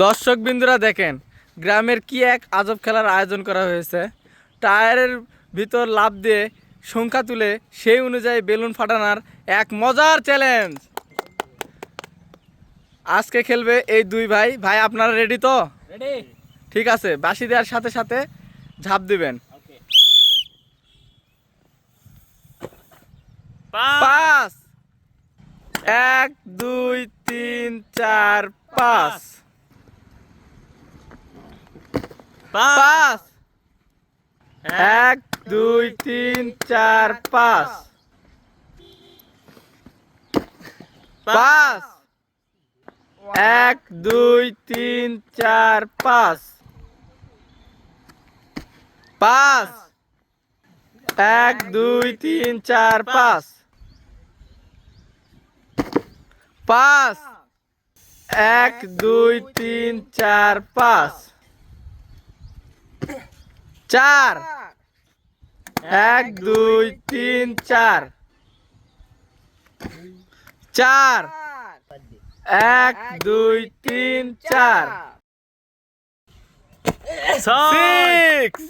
দর্শক বিন্দুরা দেখেন গ্রামের কি এক আজব খেলার আয়োজন করা হয়েছে। টায়ারের ভিতর লাভ দিয়ে সংখ্যা তুলে সেই অনুযায়ী বেলুন ফাটানোর এক মজার চ্যালেঞ্জ আজকে খেলবে এই দুই ভাই। ভাই আপনারা রেডি তো? রেডি ঠিক আছে বাসি দেওয়ার সাথে সাথে ঝাঁপ দিবেন। পাঁচ এক দুই তিন চার পাঁচ পাঁচ। এক, দুই, তিন, চার, পাঁচ। পাঁচ। এক, দুই, তিন, চার, পাঁচ। পাঁচ। এক, দুই, তিন, চার, পাঁচ। পাঁচ। এক, দুই, তিন, চার, পাঁচ। চার। এক দুই তিন চার। চার। এক দুই তিন চার। সিক্স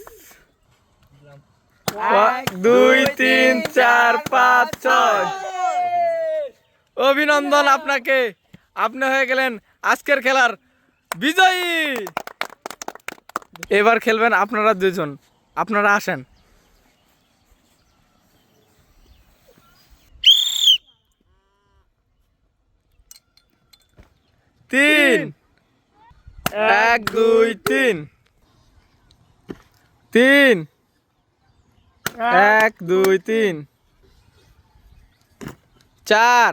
দুই তিন চার পাঁচ ছয়। অভিনন্দন আপনাকে। আপনি হয়ে গেলেন আজকের খেলার বিজয়ী। এবার খেলবেন আপনারা দুজন। আপনারা আসেন। তিন। এক, দুই, তিন। তিন। এক, দুই, তিন। চার।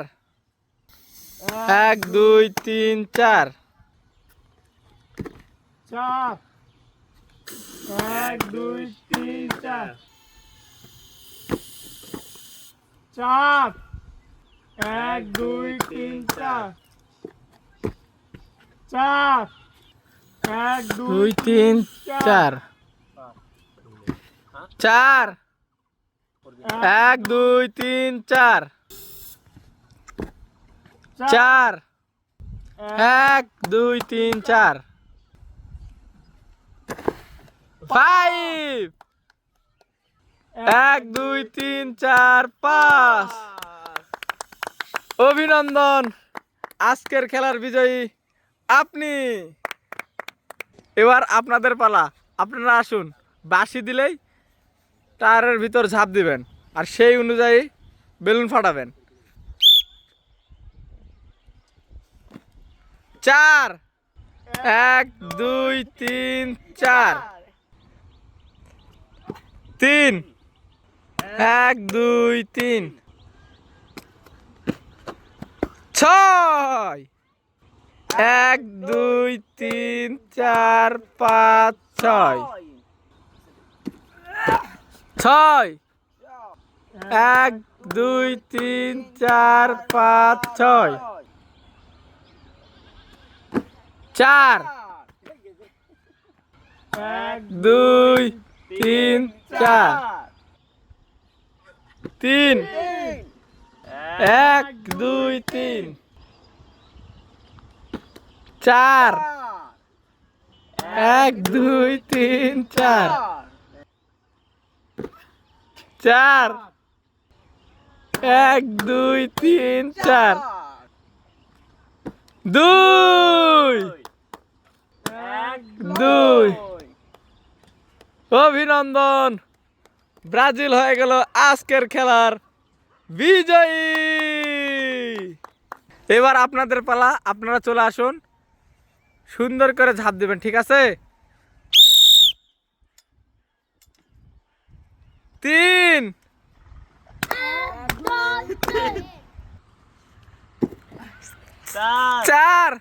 এক, দুই, তিন, চার। চার। এক দুই তিন চার। চার। এক দুই তিন চার। চার। এক দুই তিন চার। চার। এক দুই তিন চার। চার। এক দুই তিন চার। ফাইভ এক, দুই, তিন, চার, পাঁচ। অভিনন্দন। আজকের খেলার বিজয়ী আপনি। এবার আপনাদের পালা। আপনারা আসুন। বাঁশি দিলেই টায়ারের ভিতর ঝাঁপ দিবেন। আর সেই অনুযায়ী বেলুন ফাটাবেন। চার। এক, দুই, তিন, চার। তিন। এক, দুই, তিন। ছয়। এক, দুই, তিন, চার, পাঁচ, ছয়। ছয়। এক, দুই, তিন, চার, পাঁচ, ছয়। চার। এক, দুই তিন, চার। তিন। এক, দুই, তিন। চার। এক, দুই, তিন, চার। চার। এক, দুই, তিন, চার। দুই এক দুই অভিনন্দন। ব্রাজিল হয়ে গেল আজকের খেলার বিজয়ী। এবার আপনাদের পালা, আপনারা চলে আসুন। সুন্দর করে ঝাঁপ দেবেন, ঠিক আছে? তিন। চার।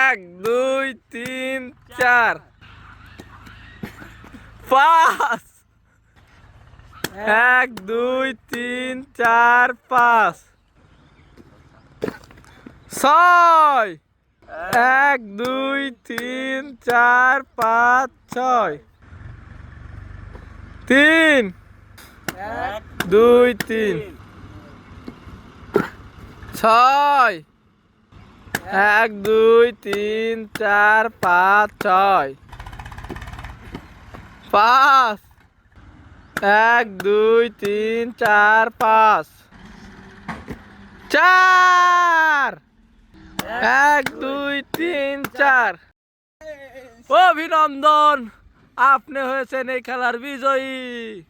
এক, দুই, তিন, চার। পাঁচ। এক, দুই, তিন, চার, পাঁচ। ছয়। এক, দুই, তিন, চার, পাঁচ, ছয়। তিন। দুই, তিন। ছয়। এক, দুই, তিন, চার, পাঁচ, ছয়। পাঁচ। এক, দুই, তিন, চার, পাঁচ। চার। এক, দুই, তিন, চার। অভিনন্দন, আপনি হয়েছেন এই খেলার বিজয়ী।